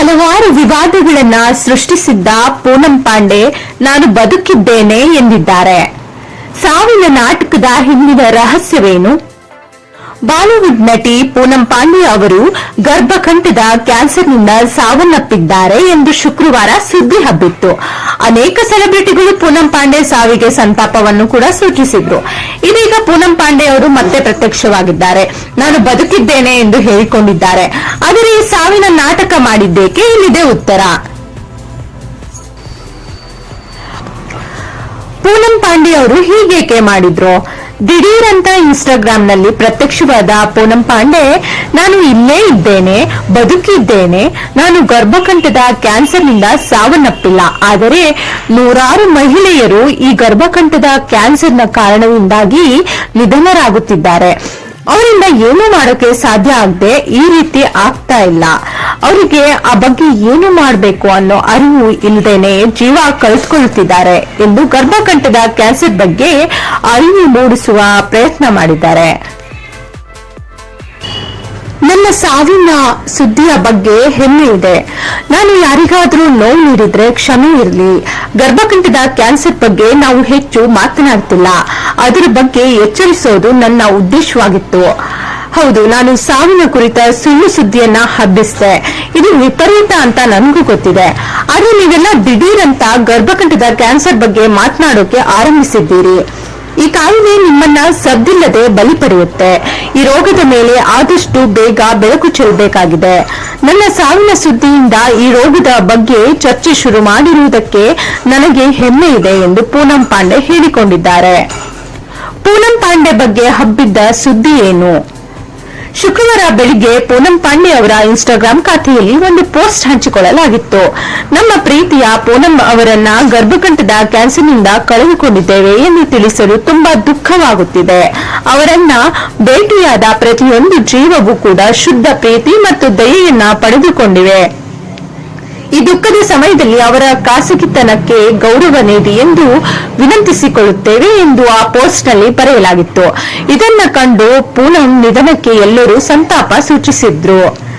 ಹಲವಾರು ವಿವಾದಗಳನ್ನ ಸೃಷ್ಟಿಸಿದ್ದ ಪೂನಂ ಪಾಂಡೆ ನಾನು ಬದುಕಿದ್ದೇನೆ ಎಂದಿದ್ದಾರೆ. ಸಾವಿನ ನಾಟಕದ ಹಿಂದಿನ ರಹಸ್ಯವೇನು? ಬಾಲಿವುಡ್ ನಟಿ ಪೂನಂ ಪಾಂಡೆ ಅವರು ಗರ್ಭಕಂಠದ ಕ್ಯಾನ್ಸರ್ನಿಂದ ಸಾವನ್ನಪ್ಪಿದ್ದಾರೆ ಎಂದು ಶುಕ್ರವಾರ ಸುದ್ದಿ ಹಬ್ಬಿತ್ತು. ಅನೇಕ ಸೆಲೆಬ್ರಿಟಿಗಳು ಪೂನಂ ಪಾಂಡೆ ಸಾವಿಗೆ ಸಂತಾಪವನ್ನು ಕೂಡ ಸೂಚಿಸಿದ್ರು. ಇದೀಗ ಪೂನಂ ಪಾಂಡೆ ಅವರು ಮತ್ತೆ ಪ್ರತ್ಯಕ್ಷವಾಗಿದ್ದಾರೆ. ನಾನು ಬದುಕಿದ್ದೇನೆ ಎಂದು ಹೇಳಿಕೊಂಡಿದ್ದಾರೆ. ಆದರೆ ಈ ಸಾವಿನ ನಾಟಕ ಮಾಡಿದ್ದೇಕೆ? ಇಲ್ಲಿದೆ ಉತ್ತರ. ಪೂನಂ ಪಾಂಡೆ ಅವರು ಹೀಗೇಕೆ ಮಾಡಿದ್ರು? ದಿಢೀರ್ ಅಂತ ಇನ್ಸ್ಟಾಗ್ರಾಮ್ನಲ್ಲಿ ಪ್ರತ್ಯಕ್ಷವಾದ ಪೂನಂ ಪಾಂಡೆ, ನಾನು ಇಲ್ಲೇ ಇದ್ದೇನೆ, ಬದುಕಿದ್ದೇನೆ, ನಾನು ಗರ್ಭಕಂಠದ ಕ್ಯಾನ್ಸರ್ನಿಂದ ಸಾವನ್ನಪ್ಪಿಲ್ಲ. ಆದರೆ ನೂರಾರು ಮಹಿಳೆಯರು ಈ ಗರ್ಭಕಂಠದ ಕ್ಯಾನ್ಸರ್ನ ಕಾರಣದಿಂದಾಗಿ ನಿಧನರಾಗುತ್ತಿದ್ದಾರೆ. ಅವರಿಂದ ಏನು ಮಾಡೋಕೆ ಸಾಧ್ಯ ಆಗದೆ ಈ ರೀತಿ ಆಗ್ತಾ ಇಲ್ಲ. ಅವರಿಗೆ ಆ ಬಗ್ಗೆ ಏನು ಮಾಡಬೇಕು ಅನ್ನೋ ಅರಿವು ಇಲ್ಲದೇನೆ ಜೀವ ಕಳೆದುಕೊಳ್ಳುತ್ತಿದ್ದಾರೆ ಎಂದು ಗರ್ಭಕಂಠದ ಕ್ಯಾನ್ಸರ್ ಬಗ್ಗೆ ಅರಿವು ಮೂಡಿಸುವ ಪ್ರಯತ್ನ ಮಾಡಿದ್ದಾರೆ. ನನ್ನ ಸಾವಿನ ಸುದ್ದಿಯ ಬಗ್ಗೆ ಹೆಮ್ಮೆ ಇದೆ. ನಾನು ಯಾರಿಗಾದ್ರೂ ನೋವು ನೀಡಿದ್ರೆ ಕ್ಷಮೆ ಇರಲಿ. ಗರ್ಭಕಂಠದ ಕ್ಯಾನ್ಸರ್ ಬಗ್ಗೆ ನಾವು ಹೆಚ್ಚು ಮಾತನಾಡ್ತಿಲ್ಲ. ಅದರ ಬಗ್ಗೆ ಎಚ್ಚರಿಸೋದು ನನ್ನ ಉದ್ದೇಶವಾಗಿತ್ತು. ಹೌದು, ನಾನು ಸಾವಿನ ಕುರಿತ ಸುಳ್ಳು ಸುದ್ದಿಯನ್ನ ಹಬ್ಬಿಸಿದೆ. ಇದು ವಿಪರೀತ ಅಂತ ನನಗೂ ಗೊತ್ತಿದೆ. ಆದ್ರೆ ನೀವೆಲ್ಲ ದಿಢೀರಂತ ಗರ್ಭಕಂಠದ ಕ್ಯಾನ್ಸರ್ ಬಗ್ಗೆ ಮಾತನಾಡೋಕೆ ಆರಂಭಿಸಿದ್ದೀರಿ. ಈ ಕಾಯಿಲೆ ನಿಮ್ಮನ್ನ ಸದ್ದಿಲ್ಲದೆ ಬಲಿ ಪಡೆಯುತ್ತೆ. ಈ ರೋಗದ ಮೇಲೆ ಆದಷ್ಟು ಬೇಗ ಬೆಳಕು ಚೆಲ್ಲಬೇಕಾಗಿದೆ. ನನ್ನ ಸಾವಿನ ಸುದ್ದಿಯಿಂದ ಈ ರೋಗದ ಬಗ್ಗೆ ಚರ್ಚೆ ಶುರು ಮಾಡಿರುವುದಕ್ಕೆ ನನಗೆ ಹೆಮ್ಮೆ ಇದೆ ಎಂದು ಪೂನಂ ಪಾಂಡೆ ಹೇಳಿಕೊಂಡಿದ್ದಾರೆ. ಪೂನಂ ಪಾಂಡೆ ಬಗ್ಗೆ ಹಬ್ಬಿದ್ದ ಸುದ್ದಿ ಏನು? ಶುಕ್ರವಾರ ಬೆಳಿಗ್ಗೆ ಪೂನಂ ಪಾಂಡೆ ಅವರ ಇನ್ಸ್ಟಾಗ್ರಾಂ ಖಾತೆಯಲ್ಲಿ ಒಂದು ಪೋಸ್ಟ್ ಹಂಚಿಕೊಳ್ಳಲಾಗಿತ್ತು. ನಮ್ಮ ಪ್ರೀತಿಯ ಪೂನಂ ಅವರನ್ನ ಗರ್ಭಕಂಠದ ಕ್ಯಾನ್ಸರ್ನಿಂದ ಕಳೆದುಕೊಂಡಿದ್ದೇವೆ ಎಂದು ತಿಳಿಸಲು ತುಂಬಾ ದುಃಖವಾಗುತ್ತಿದೆ. ಅವರನ್ನ ಭೇಟಿಯಾದ ಪ್ರತಿಯೊಂದು ಜೀವವೂ ಕೂಡ ಶುದ್ಧ ಪ್ರೀತಿ ಮತ್ತು ದಯೆಯನ್ನ ಪಡೆದುಕೊಂಡಿವೆ. ಈ ದುಃಖದ ಸಮಯದಲ್ಲಿ ಅವರ ಖಾಸಗಿತನಕ್ಕೆ ಗೌರವ ನೀಡಿ ಎಂದು ವಿನಂತಿಸಿಕೊಳ್ಳುತ್ತೇವೆ ಎಂದು ಆ ಪೋಸ್ಟ್ನಲ್ಲಿ ಬರೆಯಲಾಗಿತ್ತು. ಇದನ್ನ ಕಂಡು ಪೂನಂ ನಿಧನಕ್ಕೆ ಎಲ್ಲರೂ ಸಂತಾಪ ಸೂಚಿಸಿದ್ರು.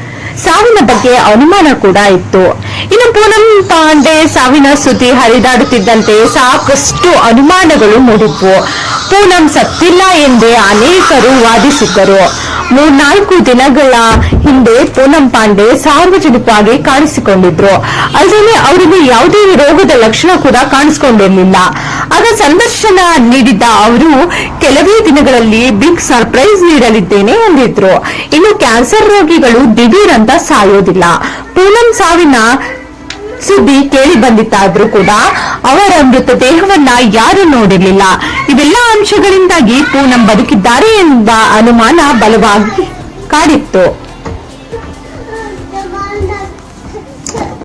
ಸಾವಿನ ಬಗ್ಗೆ ಅನುಮಾನ ಕೂಡ ಇತ್ತು. ಇನ್ನು ಪೂನಂ ಪಾಂಡೆ ಸಾವಿನ ಸುದ್ದಿ ಹರಿದಾಡುತ್ತಿದ್ದಂತೆ ಸಾಕಷ್ಟು ಅನುಮಾನಗಳು ಮೂಡಿದ್ವು. ಪೂನಂ ಸತ್ತಿಲ್ಲ ಎಂದೇ ಅನೇಕರು ವಾದಿಸಿದ್ದರು. ಮೂರ್ನಾಲ್ಕು ದಿನಗಳ ಹಿಂದೆ ಪೂನಂ ಪಾಂಡೆ ಸಾರ್ವಜನಿಕವಾಗಿ ಕಾಣಿಸಿಕೊಂಡಿದ್ರು. ಅಲ್ಲದೆ ಅವರಿಗೆ ಯಾವುದೇ ರೋಗದ ಲಕ್ಷಣ ಕೂಡ ಕಾಣಿಸಿಕೊಂಡಿರಲಿಲ್ಲ. ಆಗ ಸಂದರ್ಶನ ನೀಡಿದ್ದ ಅವರು, ಕೆಲವೇ ದಿನಗಳಲ್ಲಿ ಬಿಗ್ ಸರ್ಪ್ರೈಸ್ ನೀಡಲಿದ್ದೇನೆ ಎಂದಿದ್ರು. ಇನ್ನು ಕ್ಯಾನ್ಸರ್ ರೋಗಿಗಳು ದಿಢೀರ್ ಅಂತ ಸಾಯೋದಿಲ್ಲ. ಪೂನಂ ಸಾವಿನ ಸುದ್ದಿ ಕೇಳಿ ಬಂದಿತ್ತಾದ್ರೂ ಕೂಡ ಅವರ ಮೃತದೇಹವನ್ನ ಯಾರು ನೋಡಿರಲಿಲ್ಲ. ಇವೆಲ್ಲ ಅಂಶಗಳಿಂದಾಗಿ ಪೂನಂ ಬದುಕಿದ್ದಾರೆ ಎಂಬ ಅನುಮಾನ ಬಲವಾಗಿ ಕಾಡಿತ್ತು.